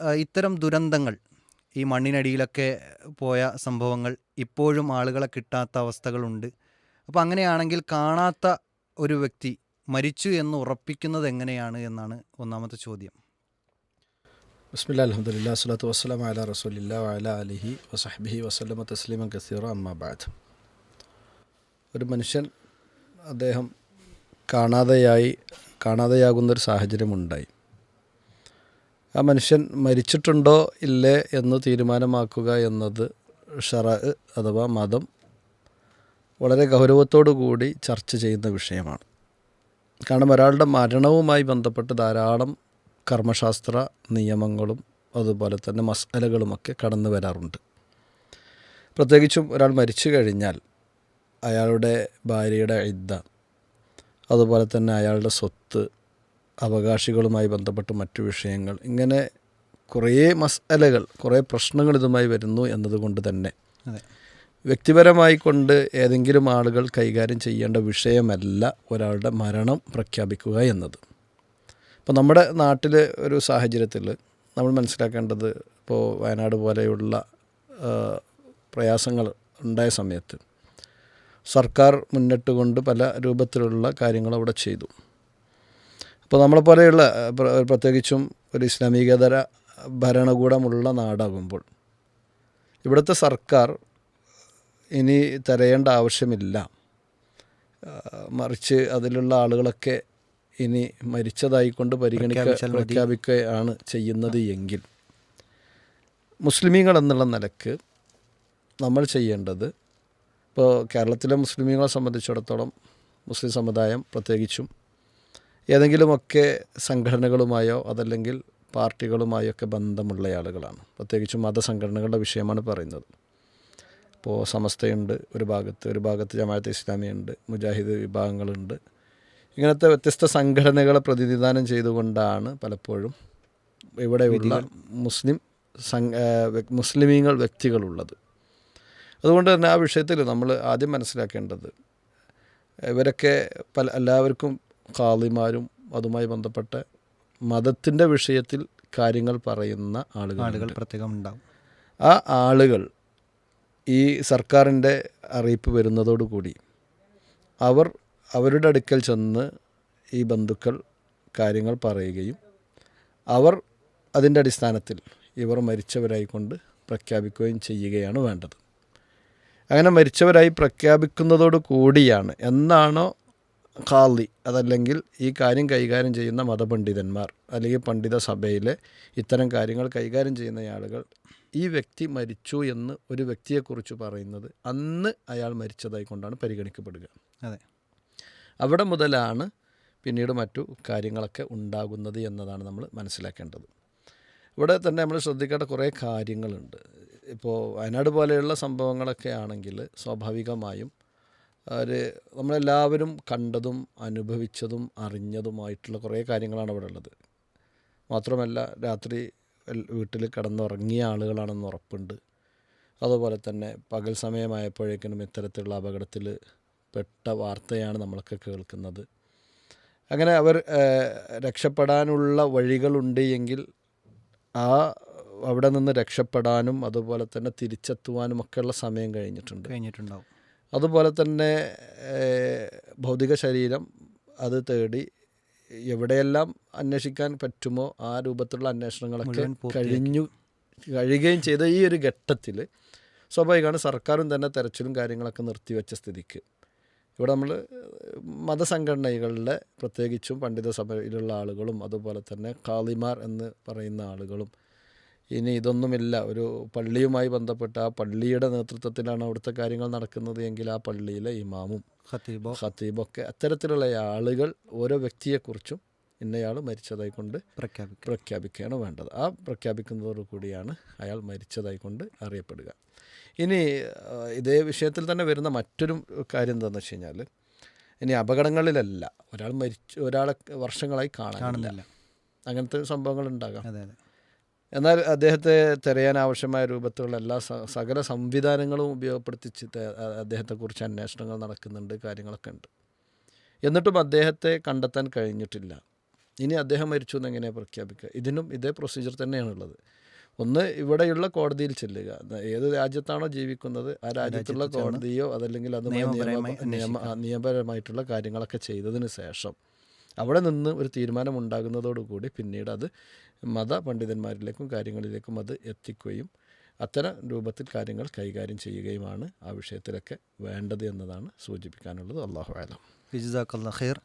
ഇത്തരം ദുരന്തങ്ങൾ ഈ മണ്ണിനടിയിലൊക്കെ പോയ സംഭവങ്ങൾ ഇപ്പോഴും ആളുകളെ കിട്ടാത്ത അവസ്ഥകളുണ്ട്. അപ്പോൾ അങ്ങനെയാണെങ്കിൽ കാണാത്ത ഒരു വ്യക്തി മരിച്ചു എന്ന് ഉറപ്പിക്കുന്നത് എങ്ങനെയാണ് എന്നാണ് ഒന്നാമത്തെ ചോദ്യം. ബസ്മില്ല അലഹമുല്ല സ്വലാത്തു വസ്സലാം അല റസൂലില്ല അല അലിഹി വസഹബിഹി വസ്ലമ തസ്ലീമൻ കസീറ അമ്മാബാദ് ഒരു മനുഷ്യൻ അദ്ദേഹം കാണാതെയായി കാണാതെയാകുന്നൊരു സാഹചര്യമുണ്ടായി. ആ മനുഷ്യൻ മരിച്ചിട്ടുണ്ടോ ഇല്ലേ എന്ന് തീരുമാനമാക്കുക എന്നത് ഷറ അഥവാ മതം വളരെ ഗൗരവത്തോടു കൂടി ചർച്ച ചെയ്യുന്ന വിഷയമാണ്. കാരണം ഒരാളുടെ മരണവുമായി ബന്ധപ്പെട്ട് ധാരാളം കർമ്മശാസ്ത്ര നിയമങ്ങളും അതുപോലെ തന്നെ മസാലകളുമൊക്കെ കടന്നു വരാറുണ്ട്. പ്രത്യേകിച്ചും ഒരാൾ മരിച്ചു കഴിഞ്ഞാൽ അയാളുടെ ഭാര്യയുടെ ഇദ്ദ അതുപോലെ തന്നെ അയാളുടെ സ്വത്ത് അവകാശികളുമായി ബന്ധപ്പെട്ട് മറ്റു വിഷയങ്ങൾ. ഇങ്ങനെ കുറേ മസാലകൾ കുറേ പ്രശ്നങ്ങൾ ഇതുമായി വരുന്നു എന്നതുകൊണ്ട് തന്നെ. വ്യക്തിപരമായി കൊണ്ട് ഏതെങ്കിലും ആളുകൾ കൈകാര്യം ചെയ്യേണ്ട വിഷയമല്ല ഒരാളുടെ മരണം പ്രഖ്യാപിക്കുക എന്നത്. ഇപ്പോൾ നമ്മുടെ നാട്ടിൽ ഒരു സാഹചര്യത്തിൽ നമ്മൾ മനസ്സിലാക്കേണ്ടത് ഇപ്പോൾ വയനാട് പോലെയുള്ള പ്രയാസങ്ങൾ ഉണ്ടായ സമയത്ത് സർക്കാർ മുന്നിട്ടുകൊണ്ട് പല രൂപത്തിലുള്ള കാര്യങ്ങൾ അവിടെ ചെയ്തു. അപ്പോൾ നമ്മളെപ്പോലെയുള്ള പ്രത്യേകിച്ചും ഒരു ഇസ്ലാമികതര ഭരണകൂടമുള്ള നാടാകുമ്പോൾ ഇവിടുത്തെ സർക്കാർ ഇനി തരേണ്ട ആവശ്യമില്ല മറിച്ച് അതിലുള്ള ആളുകളൊക്കെ ഇനി മരിച്ചതായിക്കൊണ്ട് പരിഗണിക്ക. പ്രഖ്യാപിക്കുകയാണ് ചെയ്യുന്നത് എങ്കിൽ മുസ്ലിമീങ്ങൾ എന്നുള്ള നിലയ്ക്ക് നമ്മൾ ചെയ്യേണ്ടത് ഇപ്പോൾ കേരളത്തിലെ മുസ്ലിമീങ്ങളെ സംബന്ധിച്ചിടത്തോളം മുസ്ലിം സമുദായം പ്രത്യേകിച്ചും ഏതെങ്കിലുമൊക്കെ സംഘടനകളുമായോ അതല്ലെങ്കിൽ പാർട്ടികളുമായോ ഒക്കെ ബന്ധമുള്ള ആളുകളാണ്. പ്രത്യേകിച്ചും മതസംഘടനകളുടെ വിഷയമാണ് പറയുന്നത്. ഇപ്പോൾ സമസ്തയുണ്ട് ഒരു ഭാഗത്ത് ഒരു ഭാഗത്ത് ജമാഅത്ത് ഇസ്ലാമിയുണ്ട് മുജാഹിദ് വിഭാഗങ്ങളുണ്ട്. ഇങ്ങനത്തെ വ്യത്യസ്ത സംഘടനകളെ പ്രതിനിധാനം ചെയ്തുകൊണ്ടാണ് പലപ്പോഴും ഇവിടെയുള്ള മുസ്ലിം സംഘ മുസ്ലിമീങ്ങൾ വ്യക്തികളുള്ളത്. അതുകൊണ്ട് തന്നെ ആ വിഷയത്തിൽ നമ്മൾ ആദ്യം മനസ്സിലാക്കേണ്ടത് ഇവരൊക്കെ പല എല്ലാവർക്കും കാളിമാരും അതുമായി ബന്ധപ്പെട്ട മതത്തിന്റെ വിഷയത്തിൽ കാര്യങ്ങൾ പറയുന്ന ആളുകൾ ആളുകൾ പ്രത്യേകം ഉണ്ടാവും. ആ ആളുകൾ ഈ സർക്കാരിന്റെ അറിയിപ്പ് വരുന്നതോടുകൂടി അവർ അവരുടെ അടുക്കൽ ചെന്ന് ഈ ബന്ധുക്കൾ കാര്യങ്ങൾ പറയുകയും അവർ അതിന്റെ അടിസ്ഥാനത്തിൽ ഇവർ മരിച്ചവരായിക്കൊണ്ട് പ്രഖ്യാപിക്കുകയും ചെയ്യുകയാണ് വേണ്ടത്. അങ്ങനെ മരിച്ചവരായി പ്രഖ്യാപിക്കുന്നതോടു കൂടിയാണ് എന്നാണോ ഖാലി അതല്ലെങ്കിൽ ഈ കാര്യം കൈകാര്യം ചെയ്യുന്ന മതപണ്ഡിതന്മാർ അല്ലെങ്കിൽ പണ്ഡിത സഭയിലെ ഇത്തരം കാര്യങ്ങൾ കൈകാര്യം ചെയ്യുന്ന ആളുകൾ ഈ വ്യക്തി മരിച്ചു എന്ന് ഒരു വ്യക്തിയെക്കുറിച്ച് പറയുന്നത് അന്ന് അയാൾ മരിച്ചതായി കൊണ്ടാണ് പരിഗണിക്കപ്പെടുക. അതെ. അവിടെ മുതലാണ് പിന്നീട് മറ്റു കാര്യങ്ങളൊക്കെ ഉണ്ടാകുന്നത് എന്നതാണ് നമ്മൾ മനസ്സിലാക്കേണ്ടത്. ഇവിടെ തന്നെ നമ്മൾ ശ്രദ്ധിക്കേണ്ട കുറേ കാര്യങ്ങളുണ്ട്. ഇപ്പോൾ വയനാട് പോലെയുള്ള സംഭവങ്ങളൊക്കെ ആണെങ്കിൽ സ്വാഭാവികമായും ഒരു നമ്മളെല്ലാവരും കണ്ടതും അനുഭവിച്ചതും അറിഞ്ഞതുമായിട്ടുള്ള കുറേ കാര്യങ്ങളാണ് അവിടെ ഉള്ളത്. മാത്രമല്ല രാത്രി വീട്ടിൽ കിടന്നുറങ്ങിയ ആളുകളാണെന്ന് ഉറപ്പുണ്ട്. അതുപോലെ തന്നെ പകൽ സമയമായപ്പോഴേക്കിനും ഇത്തരത്തിലുള്ള അപകടത്തിൽ പെട്ട വാർത്തയാണ് നമ്മളൊക്കെ കേൾക്കുന്നത്. അങ്ങനെ അവർ രക്ഷപ്പെടാനുള്ള വഴികളുണ്ട് എങ്കിൽ ആ അവിടെ നിന്ന് രക്ഷപ്പെടാനും അതുപോലെ തന്നെ തിരിച്ചെത്തുവാനും ഒക്കെയുള്ള സമയം കഴിഞ്ഞിട്ടുണ്ട്. കഴിഞ്ഞിട്ടുണ്ടാവും. അതുപോലെ തന്നെ ഭൗതിക ശരീരം അത് തേടി എവിടെയെല്ലാം അന്വേഷിക്കാൻ പറ്റുമോ ആ രൂപത്തിലുള്ള അന്വേഷണങ്ങളൊക്കെ കഴിഞ്ഞു കഴിയുകയും ചെയ്ത ഈ ഒരു ഘട്ടത്തിൽ സ്വാഭാവികമാണ് സർക്കാരും തന്നെ തെരച്ചിലും കാര്യങ്ങളൊക്കെ നിർത്തിവെച്ച സ്ഥിതിക്ക്. ഇവിടെ നമ്മൾ മതസംഘടനകളുടെ പ്രത്യേകിച്ചും പണ്ഡിത സഭയിലുള്ള ആളുകളും അതുപോലെ തന്നെ കാളിമാർ എന്ന് പറയുന്ന ആളുകളും ഇനി ഇതൊന്നുമില്ല. ഒരു പള്ളിയുമായി ബന്ധപ്പെട്ട ആ പള്ളിയുടെ നേതൃത്വത്തിലാണ് അവിടുത്തെ കാര്യങ്ങൾ നടക്കുന്നത് എങ്കിൽ ആ പള്ളിയിലെ ഇമാമും ഖത്തീബോ. ഖത്തീബൊക്കെ അത്തരത്തിലുള്ള ആളുകൾ ഓരോ വ്യക്തിയെക്കുറിച്ചും ഇന്നയാൾ മരിച്ചതായി കൊണ്ട് പ്രഖ്യാപിക്കും. പ്രഖ്യാപിക്കുകയാണ് വേണ്ടത്. ആ പ്രഖ്യാപിക്കുന്നതോടു കൂടിയാണ് അയാൾ മരിച്ചതായി കൊണ്ട് അറിയപ്പെടുക. ഇനി ഇതേ വിഷയത്തിൽ തന്നെ വരുന്ന മറ്റൊരു കാര്യം എന്താണെന്ന് വെച്ച് കഴിഞ്ഞാൽ ഇനി അപകടങ്ങളിലല്ല. ഒരാൾ മരിച്ചു ഒരാളെ വർഷങ്ങളായി കാണാനില്ല കാണുന്നില്ല. അങ്ങനത്തെ സംഭവങ്ങൾ ഉണ്ടാകാം. എന്നാൽ അദ്ദേഹത്തെ തിരയാൻ ആവശ്യമായ രൂപത്തിലുള്ള എല്ലാ സകല സംവിധാനങ്ങളും ഉപയോഗപ്പെടുത്തി അദ്ദേഹത്തെക്കുറിച്ച് അന്വേഷണങ്ങൾ നടക്കുന്നുണ്ട് കാര്യങ്ങളൊക്കെ ഉണ്ട്. എന്നിട്ടും അദ്ദേഹത്തെ കണ്ടെത്താൻ കഴിഞ്ഞിട്ടില്ല. ഇനി അദ്ദേഹം മരിച്ചു എന്ന് എങ്ങനെയാണ് പ്രഖ്യാപിക്കുക? ഇതിനും ഇതേ പ്രൊസീജിയർ തന്നെയാണുള്ളത്. ഒന്ന് ഇവിടെയുള്ള കോടതിയിൽ ചെല്ലുക. ഏത് രാജ്യത്താണോ ജീവിക്കുന്നത് ആ രാജ്യത്തുള്ള കോടതിയോ അതല്ലെങ്കിൽ അതുമായി നിയമപരമായിട്ടുള്ള കാര്യങ്ങളൊക്കെ ചെയ്തതിന് ശേഷം അവിടെ നിന്ന് ഒരു തീരുമാനമുണ്ടാകുന്നതോടുകൂടി പിന്നീട് അത് മത പണ്ഡിതന്മാരിലേക്കും കാര്യങ്ങളിലേക്കും അത് എത്തിക്കുകയും അത്തരം രൂപത്തിൽ കാര്യങ്ങൾ കൈകാര്യം ചെയ്യുകയുമാണ് ആ വിഷയത്തിലൊക്കെ വേണ്ടത് എന്നതാണ് സൂചിപ്പിക്കാനുള്ളത്. അള്ളാഹു ആലം ഫിജിസാക്കല്ല ഖൈർ.